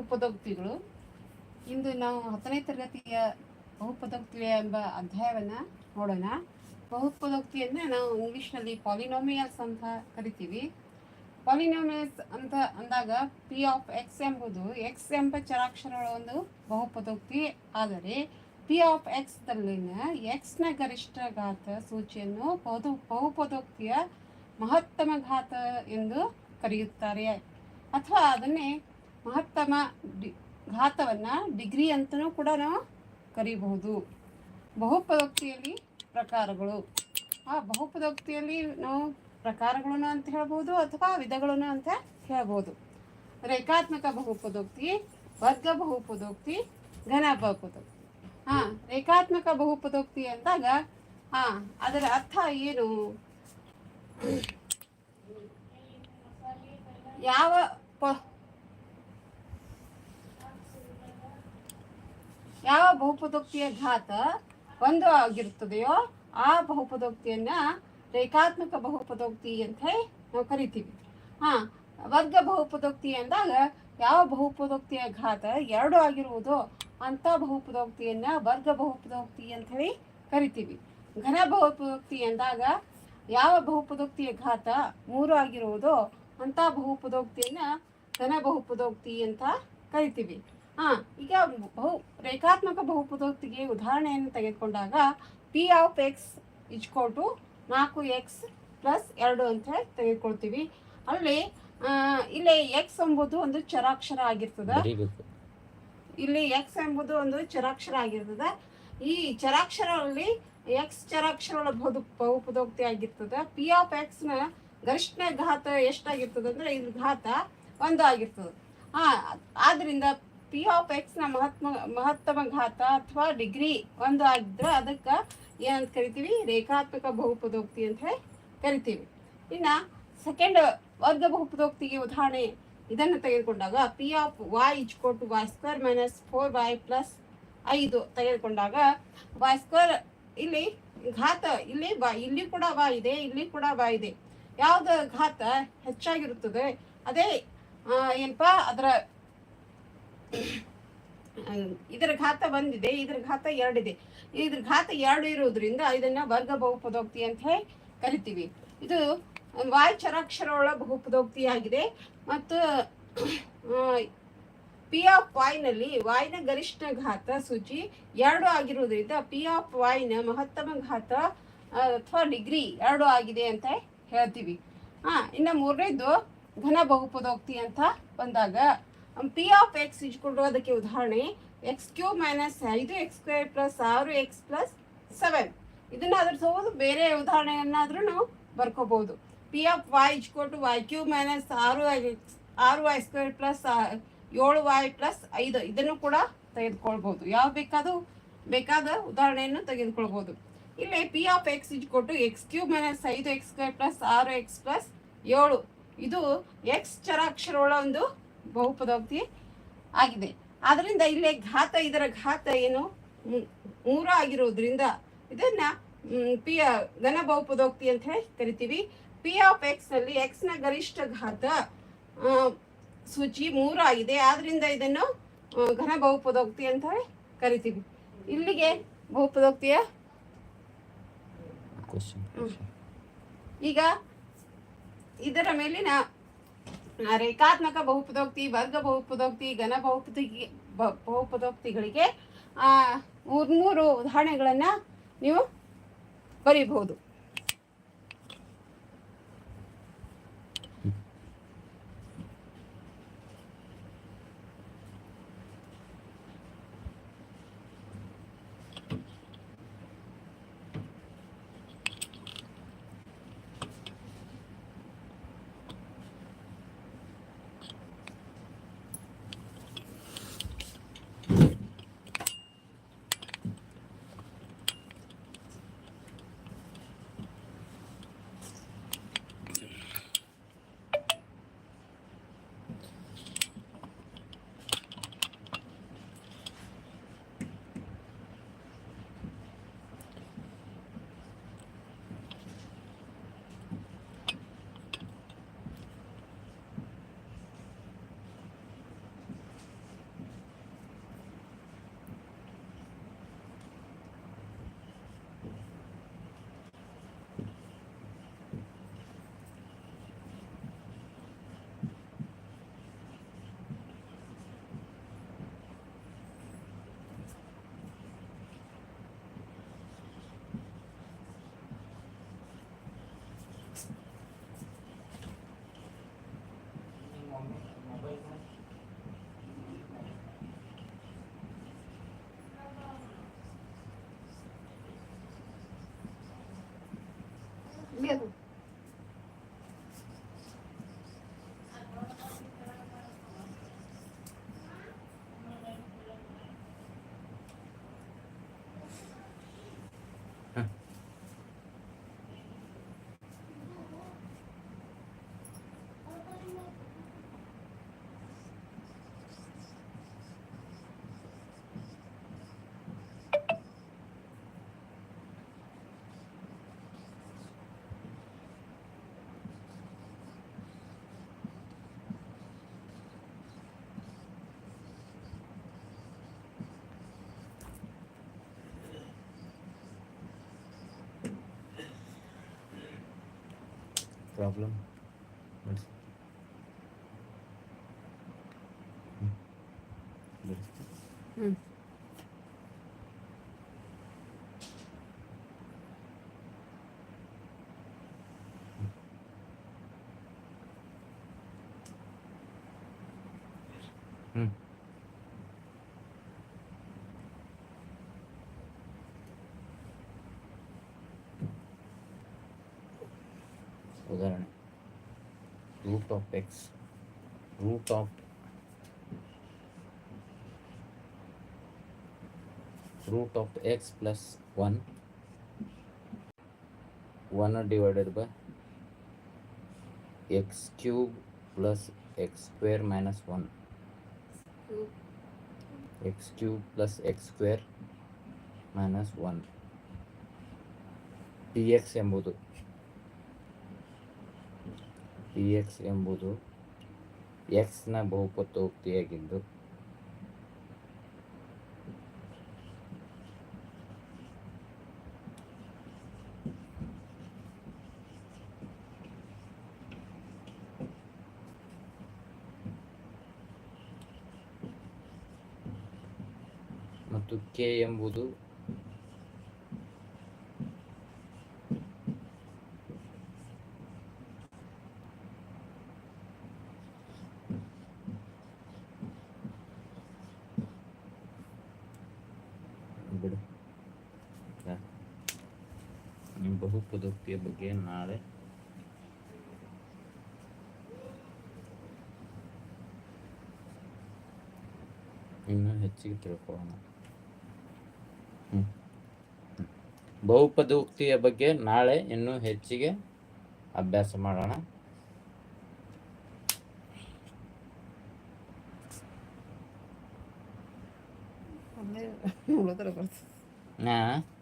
ಬಹುಪದೋಕ್ತಿಗಳು. ಇಂದು ನಾವು ಹತ್ತನೇ ತರಗತಿಯ ಬಹುಪದೋಕ್ತಿ ಎಂಬ ಅಧ್ಯಾಯವನ್ನು ನೋಡೋಣ. ಬಹುಪದೋಕ್ತಿಯನ್ನ ನಾವು ಇಂಗ್ಲೀಷ್ನಲ್ಲಿ ಪಾಲಿನೋಮಿಯಲ್ಸ್ ಅಂತ ಕರಿತೀವಿ. ಪಾಲಿನೋಮಿಯಲ್ಸ್ ಅಂತ ಅಂದಾಗ ಪಿ ಆಫ್ ಎಕ್ಸ್ ಎಂಬುದು ಎಕ್ಸ್ ಎಂಬ ಚರಾಕ್ಷರಗಳ ಒಂದು ಬಹುಪದೋಕ್ತಿ. ಆದರೆ ಪಿ ಆಫ್ ಎಕ್ಸ್ದಲ್ಲಿನ ಎಕ್ಸ್ನ ಗರಿಷ್ಠ ಘಾತ ಸೂಚಿಯನ್ನು ಬಹು, ಬಹುಪದೋಕ್ತಿಯ ಮಹತ್ತಮ ಘಾತ ಎಂದು ಕರೆಯುತ್ತಾರೆ. ಅಥವಾ ಅದನ್ನೇ ಮಹತ್ತಮ ಡಿ ಘಾತವನ್ನ ಡಿಗ್ರಿ ಅಂತಲೂ ಕೂಡ ನಾವು ಕರೀಬಹುದು. ಬಹುಪದೋಕ್ತಿಯಲ್ಲಿ ಪ್ರಕಾರಗಳು. ಆ ಬಹುಪದೋಕ್ತಿಯಲ್ಲಿ ನಾವು ಪ್ರಕಾರಗಳನ್ನು ಅಂತ ಹೇಳ್ಬೋದು ಅಥವಾ ವಿಧಗಳನ್ನು ಅಂತ ಹೇಳ್ಬೋದು. ರೇಖಾತ್ಮಕ ಬಹುಪದೋಕ್ತಿ, ವರ್ಗ ಬಹುಪದೋಕ್ತಿ, ಘನ ಬಹುಪದೋಕ್ತಿ. ಹಾ, ರೇಖಾತ್ಮಕ ಬಹುಪದೋಕ್ತಿ ಅಂದಾಗ, ಹಾಂ, ಅದರ ಅರ್ಥ ಏನು? ಯಾವ ಪ ಯಾವ ಬಹುಪದೋಕ್ತಿಯ ಘಾತ ಒಂದು ಆಗಿರುತ್ತದೆಯೋ ಆ ಬಹುಪದೋಕ್ತಿಯನ್ನ ರೇಖಾತ್ಮಕ ಬಹುಪದೋಕ್ತಿ ಅಂತ ಹೇಳಿ ನಾವು ಕರಿತೀವಿ. ಹಾ, ವರ್ಗ ಬಹುಪದೋಕ್ತಿ ಅಂದಾಗ ಯಾವ ಬಹುಪದೋಕ್ತಿಯ ಘಾತ ಎರಡು ಆಗಿರುವುದು ಅಂತ ಬಹುಪದೋಕ್ತಿಯನ್ನ ವರ್ಗ ಬಹುಪದೋಕ್ತಿ ಅಂತ ಹೇಳಿ ಕರಿತೀವಿ. ಘನ ಬಹುಪದೋಕ್ತಿ ಅಂದಾಗ ಯಾವ ಬಹುಪದೋಕ್ತಿಯ ಘಾತ ಮೂರು ಆಗಿರುವುದೋ ಅಂತ ಬಹುಪದೋಕ್ತಿಯನ್ನ ಘನ ಬಹುಪದೋಕ್ತಿ ಅಂತ ಕರಿತೀವಿ. ಹಾ ಈಗ ಬಹು ರೇಖಾತ್ಮಕ ಬಹುಪದೋಕ್ತಿಗೆ ಉದಾಹರಣೆಯನ್ನು ತೆಗೆದುಕೊಂಡಾಗ ಪಿ ಆಫ್ ಎಕ್ಸ್ ಇಚ್ಕೊಟು ನಾಲ್ಕು ಎಕ್ಸ್ ಪ್ಲಸ್ ಎರಡು ಅಂತ ಹೇಳಿ ತೆಗೆದುಕೊಳ್ತೀವಿ. ಅಲ್ಲಿ ಇಲ್ಲಿ ಎಕ್ಸ್ ಎಂಬುದು ಒಂದು ಚರಾಕ್ಷರ ಆಗಿರ್ತದೆ. ಇಲ್ಲಿ ಎಕ್ಸ್ ಎಂಬುದು ಒಂದು ಚರಾಕ್ಷರ ಆಗಿರ್ತದೆ. ಈ ಚರಾಕ್ಷರಲ್ಲಿ ಎಕ್ಸ್ ಚರಾಕ್ಷರಗಳ ಬಹು ಬಹುಪದೋಕ್ತಿ ಆಗಿರ್ತದೆ. ಪಿ ಆಫ್ ಎಕ್ಸ್ನ ಗರಿಷ್ಠ ಘಾತ ಎಷ್ಟಾಗಿರ್ತದೆ ಅಂದ್ರೆ ಇದ್ರ ಘಾತ ಒಂದು ಆಗಿರ್ತದೆ. ಹಾ ಆದ್ರಿಂದ ಪಿ ಆಫ್ ಎಕ್ಸ್ನ ಮಹತ್ಮ, ಮಹತ್ತಮ ಘಾತ ಅಥವಾ ಡಿಗ್ರಿ ಒಂದು ಆಗಿದ್ರೆ ಅದಕ್ಕೆ ಏನಂತ ಕರಿತೀವಿ? ರೇಖಾತ್ಮಕ ಬಹುಪದೋಕ್ತಿ ಅಂತ ಹೇಳಿ ಕರಿತೀವಿ. ಇನ್ನ ಸೆಕೆಂಡ್ ವರ್ಗ ಬಹುಪದೋಕ್ತಿಗೆ ಉದಾಹರಣೆ ಇದನ್ನು ತೆಗೆದುಕೊಂಡಾಗ P of Y ಇಚ್ಕೋ two Y square minus four Y plus ಐದು ತೆಗೆದುಕೊಂಡಾಗ ವಾಯ್ ಸ್ಕ್ವೇರ್ ಇಲ್ಲಿ ಘಾತ ಇಲ್ಲಿ ಬಾ ಇಲ್ಲಿ ಕೂಡ ವಾ ಇದೆ, ಇಲ್ಲಿ ಕೂಡ ವಾ ಇದೆ. ಯಾವ್ದು ಘಾತ ಹೆಚ್ಚಾಗಿರುತ್ತದೆ? ಅದೇ ಏನಪ್ಪ? ಅದರ ಇದರ ಘಾತ ಬಂದಿದೆ ಇದರ ಘಾತ ಎರಡಿದೆ. ಇದ್ರ ಘಾತ ಎರಡು ಇರೋದ್ರಿಂದ ಇದನ್ನ ವರ್ಗ ಬಹುಪದೋಕ್ತಿ ಅಂತ ಹೇಳಿ ಕರಿತೀವಿ. ಇದು ವಾಯ್ ಚರಾಕ್ಷರಗಳ ಬಹುಪದೋಕ್ತಿ ಆಗಿದೆ ಮತ್ತು ಪಿ ಆಫ್ ವಾಯ್ನಲ್ಲಿ ವಾಯ್ನ ಗರಿಷ್ಠ ಘಾತ ಸೂಚಿ ಎರಡು ಆಗಿರುವುದರಿಂದ ಪಿ ಆಫ್ ವಾಯ್ನ ಮಹತ್ತಮ ಘಾತ ಅಥವಾ ಡಿಗ್ರಿ ಎರಡು ಆಗಿದೆ ಅಂತ ಹೇಳ್ತೀವಿ. ಹಾ ಇನ್ನು ಮೂರನೇದು ಘನ ಬಹುಪದೋಕ್ತಿ ಅಂತ ಬಂದಾಗ ಪಿ ಆಫ್ ಎಕ್ಸ್ ಇಟ್ಕೊಂಡ್ರು ಅದಕ್ಕೆ ಉದಾಹರಣೆ ಎಕ್ಸ್ ಕ್ಯೂ ಮೈನಸ್ ಐದು ಎಕ್ಸ್ ಸ್ಕ್ವೇರ್ ಪ್ಲಸ್ ಆರು ಎಕ್ಸ್ ಪ್ಲಸ್ ಸೆವೆನ್ ಇದನ್ನ ಅದ್ರ ತಗೋದು ಬೇರೆ ಉದಾಹರಣೆಯನ್ನಾದ್ರೂ ನಾವು ಬರ್ಕೋಬಹುದು ಪಿ ಆಫ್ ವೈ ಇಚ್ಕೊಟ್ಟು ವೈ ಕ್ಯೂಬ್ ಮೈನಸ್ ಆರು ಎಕ್ಸ್ ಆರು ವೈ ಸ್ಕ್ವೇರ್ ಪ್ಲಸ್ ಏಳು ವೈ ಪ್ಲಸ್ ಐದು. ಇದನ್ನು ಕೂಡ ತೆಗೆದುಕೊಳ್ಬಹುದು ಯಾವ ಬೇಕಾದ ಬೇಕಾದ ಉದಾಹರಣೆಯನ್ನು ತೆಗೆದುಕೊಳ್ಬಹುದು ಇಲ್ಲಿ ಪಿ ಆಫ್ ಎಕ್ಸ್ ಇಟ್ಕೊಟ್ಟು ಎಕ್ಸ್ ಕ್ಯೂಬ್ ಮೈನಸ್ ಐದು ಎಕ್ಸ್ ಸ್ಕ್ವೇರ್ ಪ್ಲಸ್ ಆರು ಎಕ್ಸ್ ಪ್ಲಸ್ ಏಳು. ಇದು ಎಕ್ಸ್ ಚರಾಕ್ಷರಗಳ ಒಂದು ಬಹುಪದೋಕ್ತಿ ಆಗಿದೆ. ಆದ್ದರಿಂದ ಇಲ್ಲಿ ಘಾತ ಇದರ ಘಾತ ಏನು? ಮೂರು ಆಗಿರೋದ್ರಿಂದ ಇದನ್ನ ಪಿ ಘನ ಬಹುಪದೋಕ್ತಿ ಅಂತ ಹೇಳಿ ಕರಿತೀವಿ. ಪಿ ಆಫ್ ಎಕ್ಸ್ನಲ್ಲಿ ಎಕ್ಸ್ನ ಗರಿಷ್ಠ ಘಾತ ಸೂಚಿ ಮೂರು ಆಗಿದೆ. ಆದ್ರಿಂದ ಇದನ್ನು ಘನ ಬಹುಪದೋಕ್ತಿ ಅಂತ ಹೇಳಿ ಕರಿತೀವಿ. ಇಲ್ಲಿಗೆ ಬಹುಪದೋಕ್ತಿಯ? ಈಗ ಇದರ ಮೇಲಿನ ರೇಖಾತ್ಮಕ ಬಹುಪದೋಕ್ತಿ ವರ್ಗ ಬಹುಪದೋಕ್ತಿ ಘನ ಬಹುಪದಿ ಬಹುಪದೋಕ್ತಿಗಳಿಗೆ ಮೂರು ಮೂರ್ಮೂರು ಉದಾಹರಣೆಗಳನ್ನು ನೀವು ಬರೀಬಹುದು. ಇಲ್ಲಿ problem. Let's Mm. Mm. root of x root of root of x plus 1 1 divided by x cube plus x square minus 1 x cube plus x square minus 1 dx ಎಂಬುದು dx ಎಂಬುದು x ನ ಬಹುಪತೋಕ್ತಿಯಾಗಿದ್ದು ಮತ್ತು ಕೆ ಎಂಬುದು ಬಿಡು. ನಿಮ್ಮ ಬಹುಪದೋಕ್ತಿಯ ಬಗ್ಗೆ ನಾಳೆ ಇನ್ನೂ ಹೆಚ್ಚಿಗೆ ತಿಳ್ಕೊಳ್ಳೋಣ. ಬಹುಪದೋಕ್ತಿಯ ಬಗ್ಗೆ ನಾಳೆ ಇನ್ನೂ ಹೆಚ್ಚಿಗೆ ಅಭ್ಯಾಸ ಮಾಡೋಣ. ಅಲ್ಲೇ ಉಳಿದ್ರೆ ಬರ್ತದೆ ನಾ